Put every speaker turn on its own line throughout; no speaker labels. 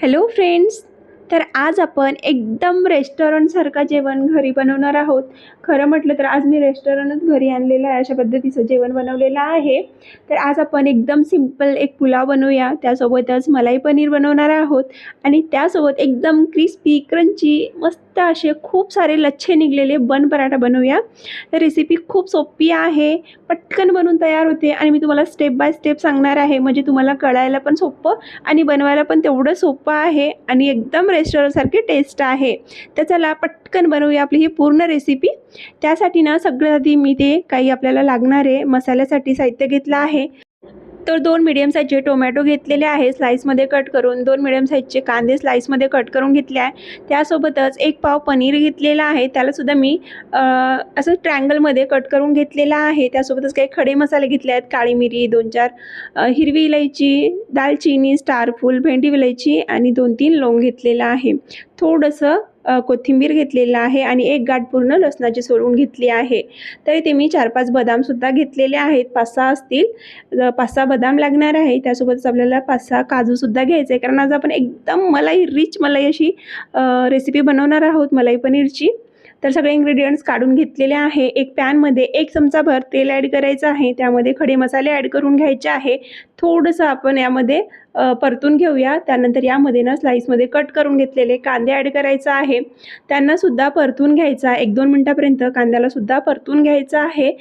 Hello friends, तर आज आपण एकदम रेस्टॉरंटसारखं जेवण घरी बनवणार आहोत. खरं म्हटलं तर आज मी रेस्टॉरंटच घरी आणलेलं आहे अशा पद्धतीचं जेवण बनवलेलं आहे. तर आज आपण एकदम सिंपल एक पुलाव बनवूया. त्यासोबतच मलाई पनीर बनवणार आहोत. आणि त्यासोबत एकदम क्रिस्पी क्रंची मस्त असे खूप सारे लच्छे निघलेले बन पराठा बनवूया. तर रेसिपी खूप सोपी आहे. पटकन बनवून तयार होते. आणि मी तुम्हाला स्टेप बाय स्टेप सांगणार आहे. म्हणजे तुम्हाला कळायला पण सोपं आणि बनवायला पण तेवढं सोपं आहे. आणि एकदम रेस्टॉरंटसारखी टेस्ट आहे. तर चला पटकन बनवूया आपली ही पूर्ण रेसिपी त्यासाठी ना सगळ्यात आधी मी ते काही आपल्याला लागणारे मसाल्यासाठी साहित्य घेतलं आहे. तर दोन मिडियम साईजचे टोमॅटो घेतलेले आहे. स्लाईसमध्ये कट करून दोन मिडियम साईजचे कांदे स्लाईसमध्ये कट करून घेतले आहे. त्यासोबतच एक पाव पनीर घेतलेला आहे. त्यालासुद्धा मी असं ट्रँगलमध्ये कट करून घेतलेला आहे. त्यासोबतच काही खडे मसाले घेतले आहेत. काळी मिरी दोन चार हिरवी इलायची दालचिनी स्टारफूल भेंडी विलायची आणि दोन तीन लवंग घेतलेलं आहे. थोडंसं कोथिंबीर घेतलेलं आहे आणि एक गाठ पूर्ण लसणाची सोडून घेतली आहे. तर इथे मी चार पाच बदामसुद्धा घेतलेले आहेत. पाच सहा असतील. पाच सहा बदाम लागणार आहे. त्यासोबतच आपल्याला पाच सहा काजूसुद्धा घ्यायचं आहे कारण आज आपण एकदम मलाई रिच मलाई अशी रेसिपी बनवणार आहोत. मलाई पनीरची. तर सगळे इन्ग्रेडियंट्स काढून घेतलेले आहे. एक पॅनमध्ये एक चमचाभर तेल ॲड करायचं आहे. त्यामध्ये खडे मसाले ॲड करून घ्यायचे आहे. थोडंसं आपण यामध्ये परतून घेऊया. त्यानंतर यामध्ये ना स्लाईसमध्ये कट करून घेतलेले कांदे ॲड करायचा आहे. त्यांनासुद्धा परतून घ्यायचा एक दोन मिनटापर्यंत कांद्यालासुद्धा परतून घ्यायचं आहे.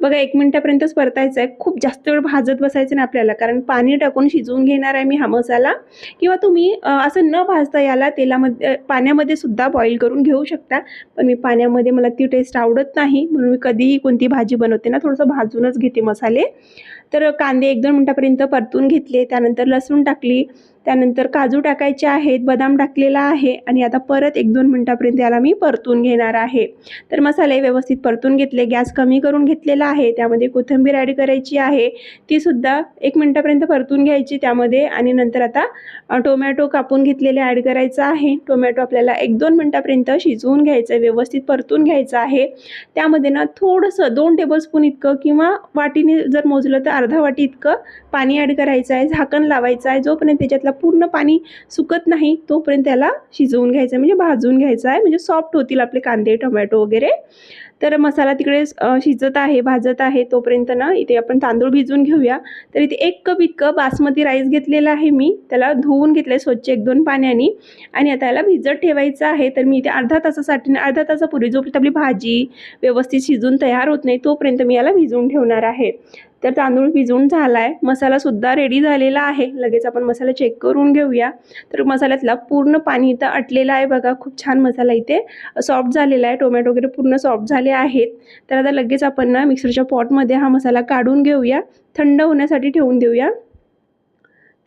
बघा एक मिनटापर्यंतच परतायचं आहे खूप जास्त वेळ भाजत बसायचं नाही आपल्याला कारण पाणी टाकून शिजवून घेणार आहे मी हा मसाला. किंवा तुम्ही असं न भाजता याला तेलामध्ये पाण्यामध्ये सुद्धा बॉईल करून घेऊ शकता. पण मी पाण्यामध्ये मला ती टेस्ट आवडत नाही. म्हणून मी कधीही कोणती भाजी बनवते ना थोडंसं भाजूनच घेते मसाले. तर कांदे एक दोन मिनटापर्यंत परतून घेतले. त्यानंतर लसूण टाकली. त्यानंतर काजू टाकायचे आहेत बदाम टाकलेला आहे आणि आता परत एक दोन मिनटापर्यंत याला मी परतून घेणार आहे. तर मसाले व्यवस्थित परतून घेतले गॅस कमी करून घेतलेला आहे त्यामध्ये कोथिंबीर ॲड करायची आहे. तीसुद्धा एक मिनटापर्यंत परतून घ्यायची त्यामध्ये आणि नंतर आता टोमॅटो कापून घेतलेले ॲड करायचं आहे. टोमॅटो आपल्याला एक दोन मिनटापर्यंत शिजवून घ्यायचं आहे व्यवस्थित परतून घ्यायचं आहे. त्यामध्ये ना थोडंसं दोन टेबलस्पून इतकं किंवा वाटीने जर मोजलं तर अर्धा वाटी इतकं पाणी ॲड करायचं आहे झाकण लावायचं आहे. जोपर्यंत त्याच्यातला पूर्ण पाणी सुकत नाही तोपर्यंत त्याला शिजवून घ्यायचं आहे म्हणजे भाजून घ्यायचं आहे म्हणजे सॉफ्ट होतील आपले कांदे टोमॅटो वगैरे. तर मसाला तिकडे शिजत आहे भाजत आहे. तोपर्यंत ना इथे आपण तांदूळ भिजवून घेऊया. तर इथे एक कप इतकं बासमती राईस घेतलेला आहे मी. त्याला धुवून घेतलं आहे स्वच्छ एक दोन पाण्याने. आणि आता याला भिजत ठेवायचं आहे. तर मी इथे अर्धा तासासाठी अर्धा तासापूर्वी जोपर्यंत आपली भाजी व्यवस्थित शिजून तयार होत नाही तोपर्यंत मी याला भिजवून ठेवणार आहे. तर तांदूळ भिजवून झाला आहे मसालासुद्धा रेडी झालेला आहे. लगेच आपण मसाला चेक करून घेऊया. तर मसाल्यातला पूर्ण पाणी इथं अटलेलं आहे बघा. खूप छान मसाला इथे सॉफ्ट झालेला आहे. टोमॅटो वगैरे पूर्ण सॉफ्ट झाले आहेत. तर आता लगेच आपण ना मिक्सरच्या पॉटमध्ये हा मसाला काढून घेऊया. थंड होण्यासाठी ठेवून देऊया.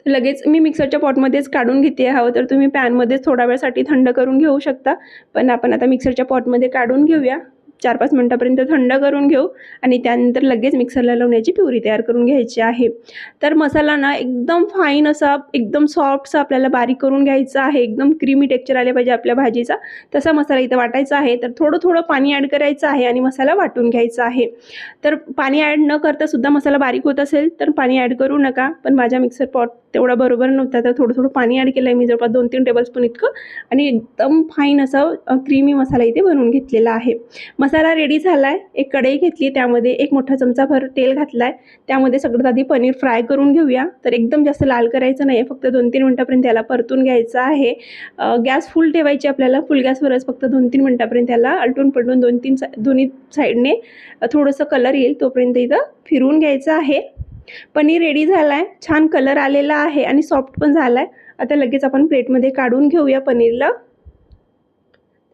तर लगेच मी मिक्सरच्या पॉटमध्येच काढून घेते हवं तर तुम्ही पॅनमध्येच थोडा वेळसाठी थंड करून घेऊ शकता. पण आपण आता मिक्सरच्या पॉटमध्ये काढून घेऊया. चार पाच मिनटापर्यंत थंड करून घेऊ आणि त्यानंतर लगेच मिक्सरला लावण्याची प्युरी तयार करून घ्यायची आहे. तर मसाला ना एकदम फाईन असा एकदम सॉफ्टसा आपल्याला बारीक करून घ्यायचा आहे. एकदम क्रीमी टेक्चर आले पाहिजे आपल्या भाजीचा. तसा मसाला इथं वाटायचा आहे. तर थोडं थोडं पाणी ॲड करायचं आहे आणि मसाला वाटून घ्यायचा आहे. तर पाणी ॲड न करता सुद्धा मसाला बारीक होत असेल तर पाणी ॲड करू नका. पण माझ्या मिक्सर पॉट तेवढा बरोबर नव्हता. तर थोडं थोडं पाणी ॲड केलं आहे मी जवळपास दोन तीन टेबलस्पून इतकं. आणि एकदम फाईन असा क्रीमी मसाला इथे बनवून घेतलेला आहे. मसाला रेडी झाला आहे एक कढई घेतली. त्यामध्ये एक मोठा चमचाभर तेल घातला आहे त्यामध्ये सगळ्यात आधी पनीर फ्राय करून घेऊया. तर एकदम जास्त लाल करायचं नाही आहे फक्त दोन तीन मिनटापर्यंत त्याला परतून घ्यायचं आहे. गॅस फुल ठेवायची आपल्याला. फुल गॅसवरच फक्त दोन तीन मिनटापर्यंत त्याला आलटून पलटून दोन तीन सा दोन्ही साईडने थोडंसं कलर येईल. तोपर्यंत इथं फिरवून घ्यायचं आहे. पनीर रेडी झाला आहे छान कलर आलेला आहे आणि सॉफ्ट पण झाला आहे आता लगेच आपण प्लेटमध्ये काढून घेऊया पनीरला.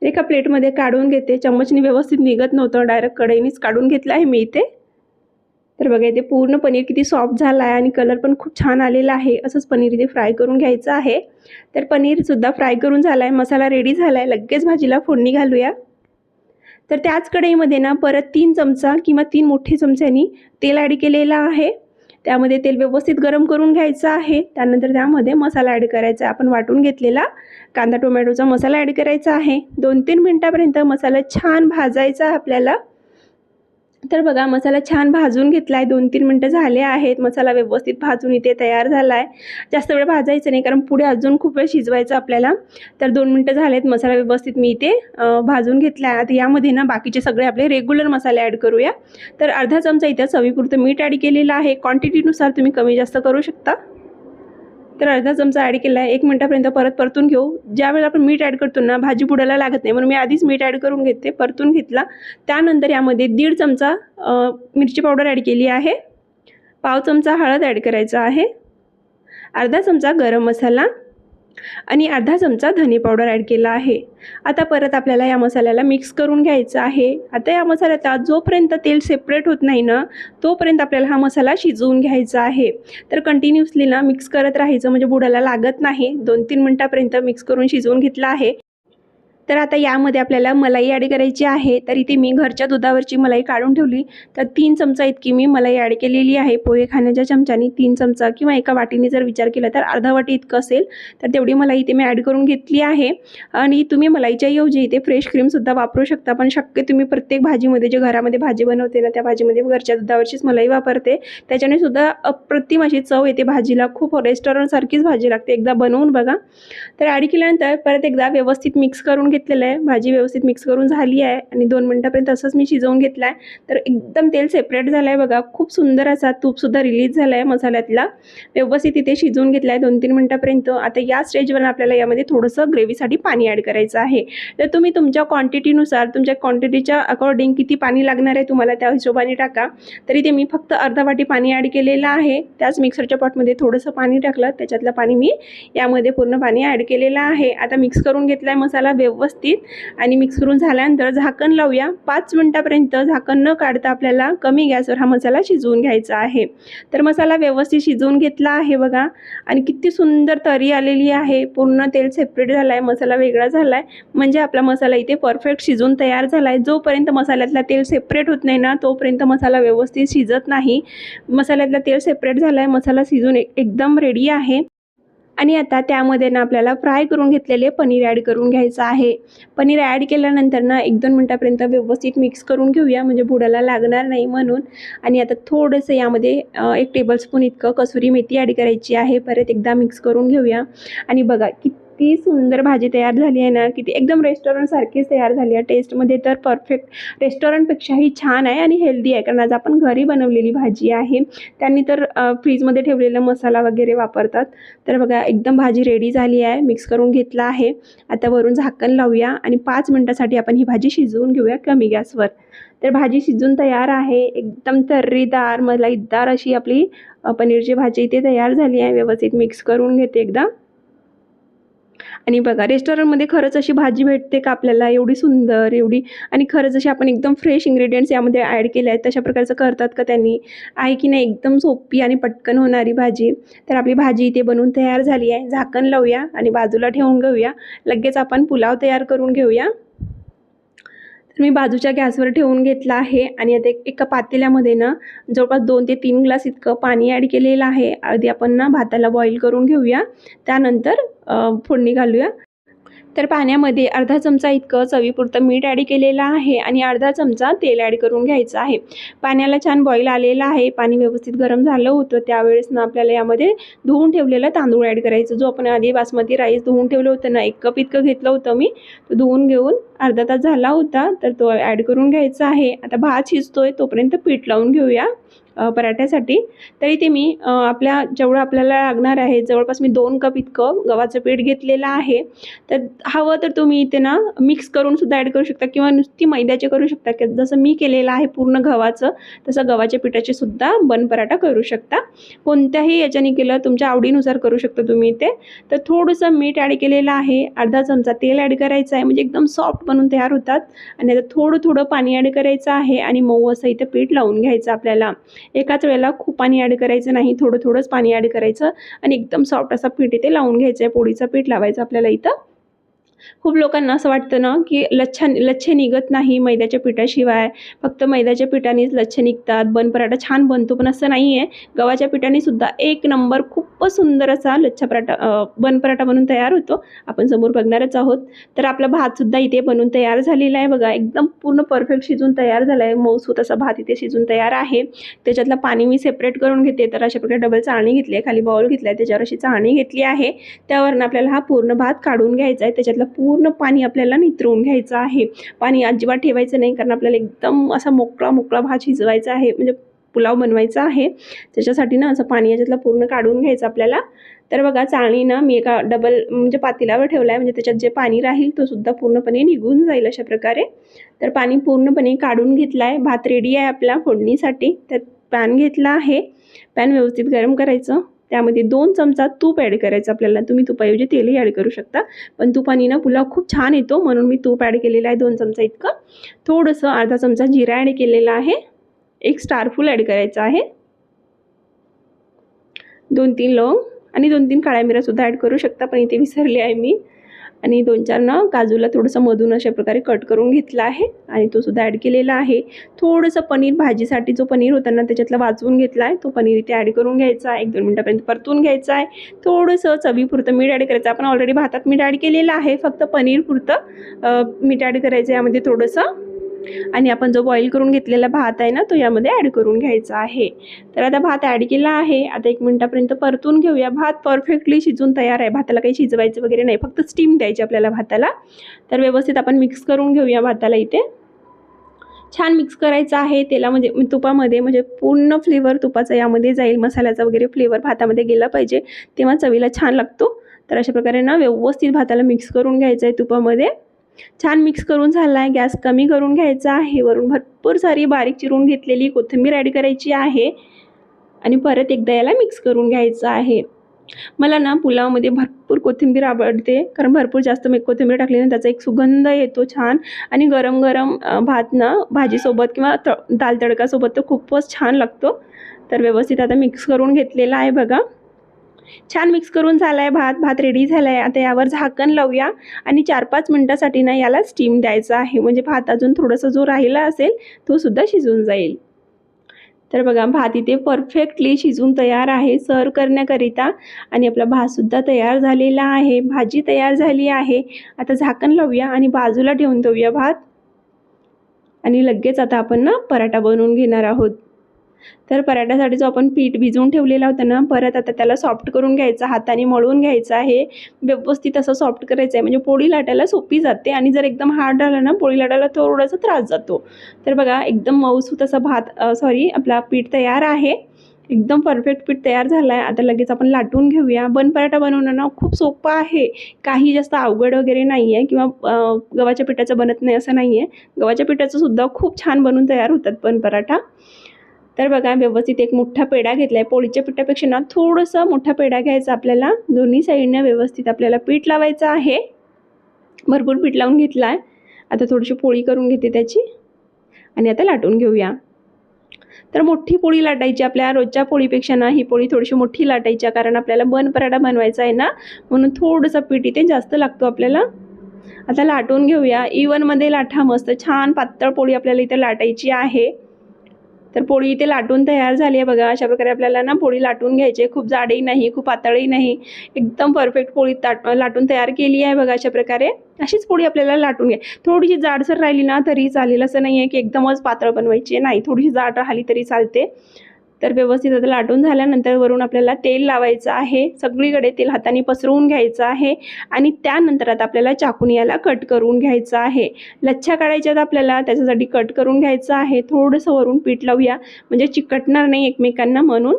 एका प्लेटमध्ये काढून घेते. चम्मचने व्यवस्थित निघत नव्हतं. डायरेक्ट कढईनेच काढून घेतलं आहे मी इथे. तर बघा इथे पूर्ण पनीर किती सॉफ्ट झाला आहे आणि कलर पण खूप छान आलेला आहे. असंच पनीर इथे फ्राय करून घ्यायचं आहे. तर पनीरसुद्धा फ्राय करून झाला आहे मसाला रेडी झाला आहे लगेच भाजीला फोडणी घालूया. तर त्याच कढईमध्ये ना परत तीन चमचा किंवा तीन मोठे चमच्यानी तेल ॲड केलेलं आहे. त्यामध्ये तेल व्यवस्थित गरम करून घ्यायचं आहे. त्यानंतर त्यामध्ये मसाला ॲड करायचा आपण वाटून घेतलेला कांदा टोमॅटोचा मसाला ॲड करायचा आहे. दोन तीन मिनटापर्यंत मसाला छान भाजायचा आपल्याला. तर बघा मसाला छान भाजून घेतला आहे दोन तीन मिनटं झाले आहेत. मसाला व्यवस्थित भाजून इथे तयार झाला आहे जास्त वेळ भाजायचं नाही कारण पुढे अजून खूप वेळ शिजवायचं आपल्याला. तर दोन मिनटं झालेत मसाला व्यवस्थित मी इथे भाजून घेतला आहे आता यामध्ये ना बाकीचे सगळे आपले रेग्युलर मसाले ॲड करूया. तर अर्धा चमचा इथे चवीपुरतं मीठ ॲड केलेलं आहे. क्वांटिटीनुसार तुम्ही कमी जास्त करू शकता. तर अर्धा चमचा ॲड केला आहे एक मिनटापर्यंत परत परतून घेऊ. ज्यावेळेला आपण मीठ ॲड करतो ना भाजी बुडायला लागत नाही. म्हणून मी आधीच मीठ ॲड करून घेते. परतून घेतला. त्यानंतर यामध्ये दीड चमचा मिरची पावडर ॲड केली आहे. पाव चमचा हळद ॲड करायचा आहे. अर्धा चमचा गरम मसाला. आणि अर्धा चमचा धने पावडर ॲड केला आहे. आता परत आपल्याला या मसाल्याला मिक्स करून घ्यायचं आहे. आता या मसाल्याचा जोपर्यंत तेल सेपरेट होत नाही ना तोपर्यंत आपल्याला हा मसाला शिजवून घ्यायचा आहे. तर कंटिन्युअसली ना मिक्स करत राहायचं म्हणजे बुडाला लागत नाही. दोन तीन मिनटापर्यंत मिक्स करून शिजवून घेतलं आहे. तर आता यामध्ये आपल्याला मलाई ॲड करायची आहे. तर इथे मी घरच्या दुधावरची मलाई काढून ठेवली. तर तीन चमचा इतकी मी मलाई ॲड केलेली आहे. पोहे खाण्याच्या चमच्याने तीन चमचा किंवा एका वाटीने जर विचार केला तर अर्धा वाटी इतकं असेल. तर तेवढी मलाई इथे मी ॲड करून घेतली आहे. आणि तुम्ही मलाईच्या ऐवजी इथे फ्रेश क्रीमसुद्धा वापरू शकता. पण शक्य तुम्ही प्रत्येक भाजीमध्ये जे घरामध्ये भाजी बनवते ना त्या भाजीमध्ये घरच्या दुधावरचीच मलाई वापरते. त्याच्याने सुद्धा अप्रतिम अशी चव येते भाजीला. खूप रेस्टॉरंटसारखीच भाजी लागते. एकदा बनवून बघा. तर ॲड केल्यानंतर परत एकदा व्यवस्थित मिक्स करून घेतलेलं आहे. भाजी व्यवस्थित मिक्स करून झाली आहे आणि दोन मिनटापर्यंत असंच मी शिजवून घेतलं आहे तर एकदम तेल सेपरेट झालं आहे बघा. खूप सुंदर असा तूपसुद्धा रिलीज झाला आहे मसाल्यातला. व्यवस्थित इथे शिजवून घेतला आहे दोन तीन मिनटापर्यंत. आता या स्टेजवर आपल्याला यामध्ये थोडंसं ग्रेव्हीसाठी पाणी ॲड करायचं आहे. तर तुम्ही तुमच्या क्वांटिटीनुसार तुमच्या क्वांटिटीच्या अकॉर्डिंग किती पाणी लागणार आहे तुम्हाला त्या हिशोबाने टाका. तरी ते मी फक्त अर्धा वाटी पाणी ॲड केलेलं आहे. त्याच मिक्सरच्या पॉटमध्ये थोडंसं पाणी टाकलं. त्याच्यातलं पाणी मी यामध्ये पूर्ण पाणी ॲड केलेलं आहे. आता मिक्स करून घेतला आहे मसाला. व्यवस्थित आणि मिक्स करून झाल्यानंतर झाकण लावूया. पाच मिनटापर्यंत झाकण न काढता आपल्याला कमी गॅसवर हा मसाला शिजवून घ्यायचा आहे. तर मसाला व्यवस्थित शिजवून घेतला आहे बघा. आणि किती सुंदर तरी आलेली आहे. पूर्ण तेल सेपरेट झालं आहे मसाला वेगळा झाला आहे म्हणजे आपला मसाला इथे परफेक्ट शिजून तयार झाला आहे जोपर्यंत मसाल्यातला तेल सेपरेट होत नाही ना तोपर्यंत मसाला व्यवस्थित शिजत नाही. मसाल्यातला तेल सेपरेट झाला आहे मसाला शिजून एकदम रेडी आहे. आणि आता त्यामध्ये ना आपल्याला फ्राय करून घेतलेले पनीर ॲड करून घ्यायचं आहे. पनीर ॲड केल्यानंतर ना एक दोन मिनटापर्यंत व्यवस्थित मिक्स करून घेऊया म्हणजे बुडाला लागणार नाही म्हणून. आणि आता थोडंसं यामध्ये एक टेबलस्पून इतकं कसुरी मेथी ॲड करायची आहे. परत एकदा मिक्स करून घेऊया. आणि बघा किती सुंदर भाजी तयार झाली आहे ना किती एकदम रेस्टॉरंटसारखीच तयार झाली आहे. टेस्टमध्ये तर परफेक्ट रेस्टॉरंटपेक्षाही छान आहे आणि हेल्दी आहे. कारण आज आपण घरी बनवलेली भाजी आहे. त्यांनी तर फ्रीजमध्ये ठेवलेला मसाला वगैरे वापरतात. तर बघा एकदम भाजी रेडी झाली आहे. मिक्स करून घेतला आहे. आता वरून झाकण लावूया आणि पाच मिनटासाठी आपण ही भाजी शिजवून घेऊया कमी गॅसवर. तर भाजी शिजून तयार आहे. एकदम तर्रीदार मलाईदार अशी आपली पनीरची भाजी इथे तयार झाली आहे. व्यवस्थित मिक्स करून घेते एकदा. आणि बघा रेस्टॉरंटमध्ये खरंच अशी भाजी भेटते का आपल्याला? एवढी सुंदर एवढी आणि खरंच अशी आपण एकदम फ्रेश इंग्रेडियंट्स यामध्ये ॲड केले आहेत तशा प्रकारचं करतात का त्यांनी? आहे की नाही? एकदम सोपी आणि पटकन होणारी भाजी. तर आपली भाजी इथे बनवून तयार झाली आहे. झाकण लावूया आणि बाजूला ठेवून घेऊया. लगेच आपण पुलाव तयार करून घेऊया. मी बाजूच्या गॅसवर ठेवून घेतला आहे आणि आता एक एका पातेल्यामध्ये ना जवळपास दोन ते तीन ग्लास इतकं पाणी ॲड केलेलं आहे. आधी आपण ना भाताला बॉईल करून घेऊया. त्यानंतर फोडणी घालूया. तर पाण्यामध्ये अर्धा चमचा इतकं चवीपुरतं मीठ ॲड केलेलं आहे आणि अर्धा चमचा तेल ॲड करून घ्यायचं आहे. पाण्याला छान बॉईल आलेलं आहे. पाणी व्यवस्थित गरम झालं होतं. त्यावेळेस ना आपल्याला यामध्ये धुवून ठेवलेला तांदूळ ॲड करायचं. जो आपण आधी बासमती राईस धुवून ठेवलं होतं ना एक कप इतकं घेतलं होतं मी. तो धुवून घेऊन अर्धा तास झाला होता. तर तो ॲड करून घ्यायचा आहे. आता भात शिजतोय तोपर्यंत पीठ लावून घेऊया. पराठ्यासाठी तरी ते मी आपल्या जेवढं आपल्याला लागणार आहे जवळपास मी दोन कप इतकं गव्हाचं पीठ घेतलेलं आहे. तर हवं तर तुम्ही इथे ना मिक्स करूनसुद्धा ॲड करू शकता किंवा नुसती मैद्याचे करू शकता. की जसं मी केलेलं आहे पूर्ण गव्हाचं तसं गव्हाच्या पिठाचे सुद्धा बन पराठा करू शकता. कोणत्याही याच्याने केलं तुमच्या आवडीनुसार करू शकता तुम्ही इथे. तर थोडंसं मीठ ॲड केलेलं आहे अर्धा चमचा तेल ॲड करायचं आहे म्हणजे एकदम सॉफ्ट बनून तयार होतात. आणि आता थोडं थोडं पाणी ॲड करायचं आहे आणि मऊ असं इथं पीठ लावून घ्यायचं आपल्याला. एकाच वेळेला खूप पाणी ॲड करायचं नाही थोडं थोडंच पाणी ॲड करायचं आणि एकदम सॉफ्ट असा पीठ इथे लावून घ्यायचं आहे पोळीचं पीठ लावायचं आपल्याला इथं. खूप लोकांना असं वाटतं ना की लच्छा लच्छे निघत नाही मैद्याच्या पिठाशिवाय. फक्त मैद्याच्या पिठानेच लच्छे निघतात. बन पराठा छान बनतो पण असं नाही आहे गव्हाच्या पिठाने सुद्धा एक नंबर खूपच सुंदर असा लच्छा पराठा बन पराठा बनून तयार होतो. आपण समोर बघणारच आहोत. तर आपला भातसुद्धा इथे बनून तयार झालेला आहे बघा. एकदम पूर्ण परफेक्ट शिजून तयार झाला आहे मऊसूत असा भात इथे शिजून तयार आहे. त्याच्यातलं पाणी मी सेपरेट करून घेते. तर अशा प्रकारे डबल चाळणी घेतली आहे. खाली बाउल घेतला आहे त्याच्यावर अशी चाळणी घेतली आहे. त्यावरनं आपल्याला हा पूर्ण भात काढून घ्यायचा आहे. त्याच्यातलं पूर्ण पाणी आपल्याला नितरवून घ्यायचं आहे. पाणी अजिबात ठेवायचं नाही कारण आपल्याला एकदम असा मोकळा मोकळा भात शिजवायचा आहे. म्हणजे पुलाव बनवायचा आहे. त्याच्यासाठी ना असं पाणी याच्यातलं पूर्ण काढून घ्यायचं आपल्याला. तर बघा चाळणी ना मी एका डबल म्हणजे पातेल्यावर ठेवला आहे म्हणजे त्याच्यात जे पाणी राहील तो सुद्धा पूर्णपणे निघून जाईल अशा प्रकारे. तर पाणी पूर्णपणे काढून घेतलं आहे भात रेडी आहे आपला फोडणीसाठी. तर पॅन घेतला आहे. पॅन व्यवस्थित गरम करायचं. त्यामध्ये दोन चमचा तूप ॲड करायचं आपल्याला. तुम्ही तुपाऐवजी तेलही ॲड करू शकता. पण तुपाने ना पुलाव खूप छान येतो. म्हणून मी तूप ॲड केलेलं आहे दोन चमचा इतकं. थोडंसं अर्धा चमचा जिरा ॲड केलेला आहे. एक स्टारफूल ॲड करायचं आहे. दोन तीन लवंग आणि दोन तीन काळ्या मिरासुद्धा ॲड करू शकता. पण इथे विसरले आहे मी. आणि दोन चार ना काजूला थोडंसं मधून अशा प्रकारे कट करून घेतला आहे आणि तो सुद्धा ॲड केलेला आहे. थोडंसं पनीर भाजीसाठी जो पनीर होता ना त्याच्यातला वाचवून घेतला आहे. तो पनीर इथे ॲड करून घ्यायचा आहे. एक दोन मिनटापर्यंत परतून घ्यायचा आहे. थोडंसं चवीपुरतं मीठ ॲड करायचं. आपण ऑलरेडी भातात मीठ ॲड केलेलं आहे. फक्त पनीरपुरतं मीठ ॲड करायचं यामध्ये थोडंसं आणि आपण जो बॉईल करून घेतलेला भात आहे ना तो यामध्ये ॲड करून घ्यायचा आहे. तर आता भात ॲड केला आहे. आता एक मिनटापर्यंत परतून घेऊया. भात परफेक्टली शिजून तयार आहे. भाताला काही शिजवायचं वगैरे नाही. फक्त स्टीम द्यायची आपल्याला भाताला. तर व्यवस्थित आपण मिक्स करून घेऊया भाताला इथे. छान मिक्स करायचं आहे. तेला म्हणजे तुपामध्ये म्हणजे पूर्ण फ्लेवर तुपाचा यामध्ये जाईल. मसाल्याचा वगैरे फ्लेवर भातामध्ये गेला पाहिजे. तेव्हा चवीला छान लागतो. तर अशा प्रकारे ना व्यवस्थित भाताला मिक्स करून घ्यायचं आहे तुपामध्ये. छान मिक्स करून झाला आहे गॅस कमी करून घ्यायचा आहे. वरून भरपूर सारी बारीक चिरून घेतलेली कोथिंबीर ॲड करायची आहे. आणि परत एकदा याला मिक्स करून घ्यायचं आहे. मला ना पुलावमध्ये भरपूर कोथिंबीर आवडते. कारण भरपूर जास्त मी कोथिंबीर टाकली ना त्याचा एक सुगंध येतो छान. आणि गरम गरम भात ना भाजीसोबत किंवा त दाल तडकासोबत तर खूपच छान लागतो. तर व्यवस्थित आता मिक्स करून घेतलेला आहे बघा. छान मिक्स करून झाला आहे भात भात रेडी झाला आहे आता यावर झाकण लावूया आणि चार पाच मिनटासाठी ना याला स्टीम द्यायचा आहे. म्हणजे भात अजून थोडंसं जो राहिला असेल तो सुद्धा शिजून जाईल. तर बघा भात इथे परफेक्टली शिजून तयार आहे सर्व करण्याकरिता. आणि आपला भातसुद्धा तयार झालेला आहे भाजी तयार झाली आहे. आता झाकण लावूया आणि बाजूला ठेवून देऊया भात. आणि लगेच आता आपण ना पराठा बनवून घेणार आहोत. तर पराठ्यासाठी जो आपण पीठ भिजवून ठेवलेला होता ना परत आता त्याला सॉफ्ट करून घ्यायचा हाताने मळून घ्यायचं आहे व्यवस्थित असं सॉफ्ट करायचं आहे. म्हणजे पोळी लाटायला सोपी जाते आणि जर एकदम हार्ड आलं ना पोळी लाटायला थोडासा त्रास जातो. तर बघा एकदम मऊसूत असा भात सॉरी आपला पीठ तयार आहे. एकदम परफेक्ट पीठ तयार झालं आहे आता लगेच आपण लाटून घेऊया. बन पराठा बनवणं ना खूप सोपं आहे. काही जास्त अवघड वगैरे नाही आहे किंवा गव्हाच्या पिठाचं बनत नाही असं नाही आहे गव्हाच्या पिठाचं सुद्धा खूप छान बनून तयार होतात बन पराठा. तर बघा व्यवस्थित एक मोठा पेढा घेतला आहे पोळीच्या पिठापेक्षा ना थोडंसं मोठा पेढा घ्यायचा आपल्याला. दोन्ही साईडनं व्यवस्थित आपल्याला पीठ लावायचं आहे. भरपूर पीठ लावून घेतला आहे आता थोडीशी पोळी करून घेते त्याची. आणि आता लाटून घेऊया. तर मोठी पोळी लाटायची आपल्या रोजच्या पोळीपेक्षा ना ही पोळी थोडीशी मोठी लाटायची कारण आपल्याला बन पराठा बनवायचा आहे ना म्हणून थोडंसं पीठ इथे जास्त लागतो आपल्याला. आता लाटून घेऊया. इवनमध्ये लाटा मस्त छान पातळ पोळी आपल्याला इथे लाटायची आहे. तर पोळी इथे लाटून तयार झाली आहे बघा. अशा प्रकारे आपल्याला ना पोळी लाटून घ्यायची आहे. खूप जाडही नाही खूप पातळही नाही. एकदम परफेक्ट पोळी ताट लाटून तयार केली आहे बघा अशा प्रकारे. अशीच पोळी आपल्याला लाटून घ्या. थोडीशी जाडसर राहिली ना तरी चालेल. असं नाही आहे की एकदमच पातळ बनवायची आहे. नाही थोडीशी जाड राहिली तरी चालते. तर व्यवस्थित आता लाटून झाल्यानंतर वरून आपल्याला तेल लावायचं आहे. सगळीकडे तेल हाताने पसरवून घ्यायचं आहे आणि त्यानंतर आता आपल्याला चाकून याला कट करून घ्यायचं आहे. लच्छा काढायच्यात आपल्याला त्याच्यासाठी कट करून घ्यायचं आहे. थोडंसं वरून पीठ लावूया. म्हणजे चिकटणार नाही एकमेकांना म्हणून.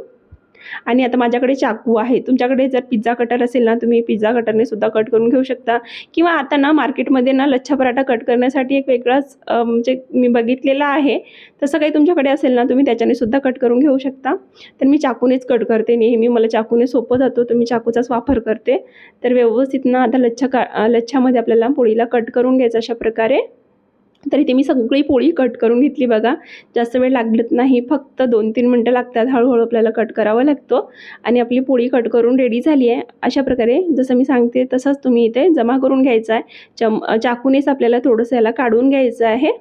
आणि आता माझ्याकडे चाकू आहे. तुमच्याकडे जर पिझ्झा कटर असेल ना तुम्ही पिझ्झा कटरने सुद्धा कट करून घेऊ शकता. किंवा आता ना मार्केटमध्ये ना लच्छा पराठा कट करण्यासाठी एक वेगळाच म्हणजे मी बघितलेला आहे. तसं काही तुमच्याकडे असेल ना तुम्ही त्याच्याने सुद्धा कट करून घेऊ शकता. तर मी चाकूनेच कट करते नेहमी. मला चाकूने सोपं जातो. तर मी चाकूचाच वापर करते. तर व्यवस्थित ना आता लच्छा का लच्छामध्ये आपल्याला पोळीला कट करून घ्यायचं अशा प्रकारे. तर इथे मी सगळी पोळी कट करून घेतली बघा. जास्त वेळ लागत नाही फक्त दोन तीन मिनटं लागतात हळूहळू आपल्याला कट करावं लागतो. आणि आपली पोळी कट करून रेडी झाली आहे. अशा प्रकारे जसं मी सांगते तसंच तुम्ही इथे जमा करून घ्यायचा आहे. चम चाकूनेच आपल्याला थोडंसं याला काढून घ्यायचं आहे.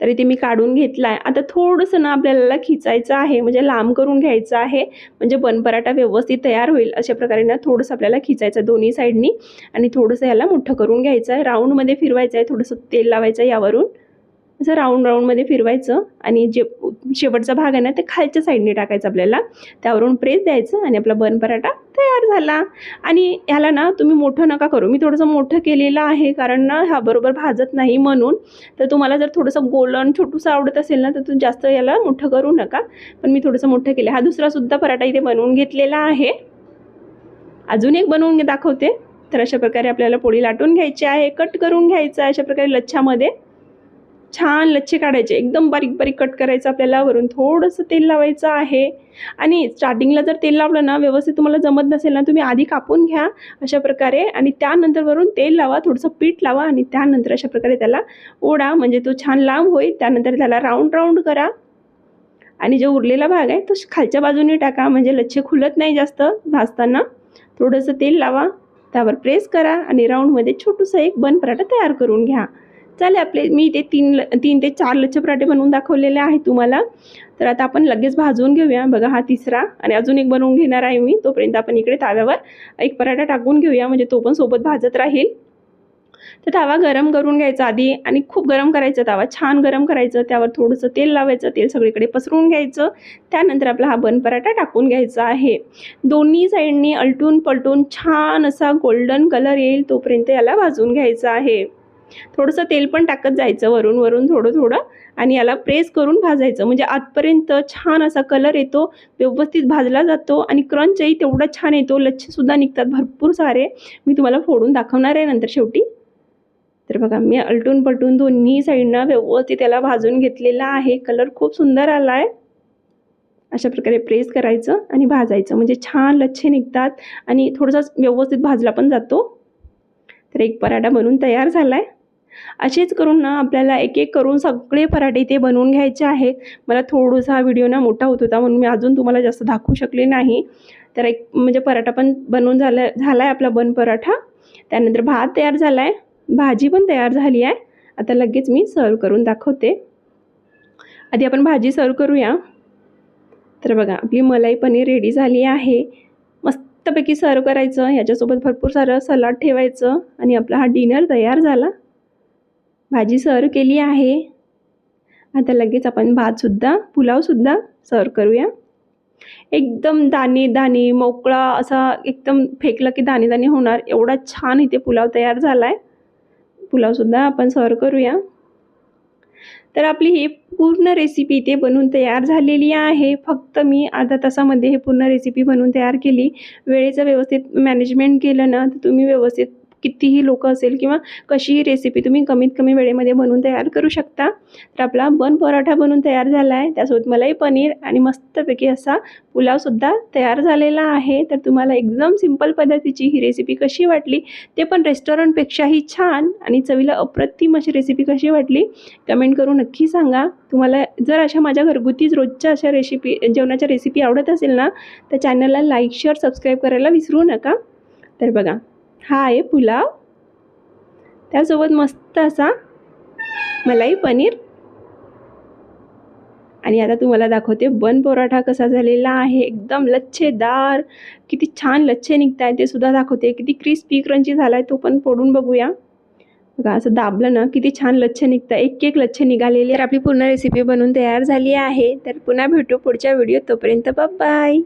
तर इथे मी काढून घेतला आहे आता थोडंसं ना आपल्याला खिचायचं आहे म्हणजे लांब करून घ्यायचं आहे म्हणजे बन पराठा व्यवस्थित तयार होईल अशा प्रकारे ना थोडंसं आपल्याला खिचायचं दोन्ही साईडनी. आणि थोडंसं याला मोठं करून घ्यायचं आहे. राऊंडमध्ये फिरवायचं आहे थोडंसं तेल लावायचं आहे यावरून. असं राऊंड राऊंडमध्ये फिरवायचं आणि जे शेवटचा भाग आहे ना ते खालच्या साईडने टाकायचं आपल्याला. त्यावरून प्रेस द्यायचं आणि आपला बन पराठा तयार झाला. आणि ह्याला ना तुम्ही मोठं नका करू. मी थोडंसं मोठं केलेलं आहे कारण ना ह्या बरोबर भाजत नाही म्हणून. तर तुम्हाला जर थोडंसं गोलन छोटूसं आवडत असेल ना तर तुम्ही जास्त याला मोठं करू नका. पण मी थोडंसं मोठं केलं. हा दुसरासुद्धा पराठा इथे बनवून घेतलेला आहे. अजून एक बनवून दाखवते. तर अशा प्रकारे आपल्याला पोळी लाटून घ्यायची आहे कट करून घ्यायचं आहे अशा प्रकारे लच्छामध्ये. छान लच्छे काढायचे. एकदम बारीक बारीक कट करायचं आपल्याला. वरून थोडंसं तेल लावायचं आहे. आणि स्टार्टिंगला जर तेल लावलं ना व्यवस्थित तुम्हाला जमत नसेल ना तुम्ही आधी कापून घ्या अशा प्रकारे. आणि त्यानंतर वरून तेल लावा थोडंसं पीठ लावा आणि त्यानंतर अशा प्रकारे त्याला ओढा. म्हणजे तो छान लांब होईल. त्यानंतर त्याला राऊंड राऊंड करा. आणि जो उरलेला भाग आहे तो खालच्या बाजूने टाका. म्हणजे लच्छे खुलत नाही जास्त भाजताना. थोडंसं तेल लावा. त्यावर प्रेस करा आणि राऊंडमध्ये छोटूसं एक बन पराठा तयार करून घ्या. चालेल आपले मी ते तीन ल तीन ते चार लच्छ पराठे बनवून दाखवलेले आहे तुम्हाला. तर आता आपण लगेच भाजून घेऊया. बघा हा तिसरा आणि अजून एक बनवून घेणार आहे मी. तोपर्यंत आपण इकडे ताव्यावर एक पराठा टाकून घेऊया. म्हणजे तो पण सोबत भाजत राहील. तर तावा गरम करून घ्यायचा आधी आणि खूप गरम करायचा तावा. छान गरम करायचं. त्यावर थोडंसं तेल लावायचं. तेल सगळीकडे पसरून घ्यायचं. त्यानंतर आपला हा बन पराठा टाकून घ्यायचा आहे. दोन्ही साईडनी अलटून पलटून छान असा गोल्डन कलर येईल. तोपर्यंत याला भाजून घ्यायचं आहे. थोडंसं तेल पण टाकत जायचं वरून वरून थोडं थोडं आणि याला प्रेस करून भाजायचं. म्हणजे आतपर्यंत छान असा कलर येतो व्यवस्थित भाजला जातो आणि क्रंचही तेवढा छान येतो. लच्छेसुद्धा निघतात भरपूर सारे. मी तुम्हाला फोडून दाखवणार आहे नंतर शेवटी. तर बघा मी अलटून पलटून दोन्ही साईडनं व्यवस्थित त्याला भाजून घेतलेला आहे. कलर खूप सुंदर आला आहे अशा प्रकारे प्रेस करायचं आणि भाजायचं. म्हणजे छान लच्छे निघतात आणि थोडासा व्यवस्थित भाजला पण जातो. तर एक पराठा बनवून तयार झाला आहे असेच करून ना आपल्याला एक एक करून सगळे पराठे ते बनवून घ्यायचे आहेत. मला थोडासा हा व्हिडिओ ना मोठा होत होता म्हणून मी अजून तुम्हाला जास्त दाखवू शकले नाही. तर एक म्हणजे पराठा पण बनवून झाला झाला आहे आपला बन पराठा. त्यानंतर भात तयार झाला आहे भाजी पण तयार झाली आहे. आता लगेच मी सर्व करून दाखवते. आधी आपण भाजी सर्व करूया. तर बघा आपली मलाई पनीर रेडी झाली आहे. मस्तपैकी सर्व करायचं. ह्याच्यासोबत भरपूर सारं सलाड ठेवायचं. आणि आपला हा डिनर तयार झाला. भाजी सर्व केली आहे. आता लगेच आपण भातसुद्धा पुलावसुद्धा सर्व करूया. एकदम दाणे दाणे मोकळा असा एकदम फेकला की दाणे दाणे होणार. एवढा छान इथे पुलाव तयार झाला आहे पुलावसुद्धा आपण सर्व करूया. तर आपली ही पूर्ण रेसिपी इथे बनवून तयार झालेली आहे. फक्त मी अर्धा तासामध्ये हे पूर्ण रेसिपी बनवून तयार केली. वेळेचं व्यवस्थित मॅनेजमेंट केलं ना तर तुम्ही व्यवस्थित कितीही लोक असेल किंवा कशीही रेसिपी तुम्ही कमीत कमी वेळेमध्ये बनवून तयार करू शकता. तर आपला बन पराठा बनवून तयार झाला आहे त्यासोबत मलाई पनीर आणि मस्तपैकी असा पुलावसुद्धा तयार झालेला आहे. तर तुम्हाला एकदम सिंपल पद्धतीची ही रेसिपी कशी वाटली ते पण रेस्टॉरंटपेक्षाही छान आणि चवीला अप्रतिम अशी रेसिपी कशी वाटली कमेंट करून नक्की सांगा. तुम्हाला जर अशा माझ्या घरगुतीच रोजच्या अशा रेसिपी जेवणाच्या रेसिपी आवडत असेल ना तर चॅनलला लाईक शेअर सबस्क्राईब करायला विसरू नका. तर बघा हा आहे पुलाव. त्यासोबत मस्त असा मलाई पनीर. आणि आता तुम्हाला दाखवते बन पराठा कसा झालेला आहे. एकदम लच्छेदार. किती छान लच्छे निघत आहे ते सुद्धा दाखवते. किती क्रिस्पी क्रंची झाला आहे तो पण फोडून बघूया. बघा असं दाबलं ना किती छान लच्छे निघतं एक एक लच्छे निघालेले. तर आपली पूर्ण रेसिपी बनवून तयार झाली आहे. तर पुन्हा भेटू पुढच्या व्हिडिओ तोपर्यंत बाय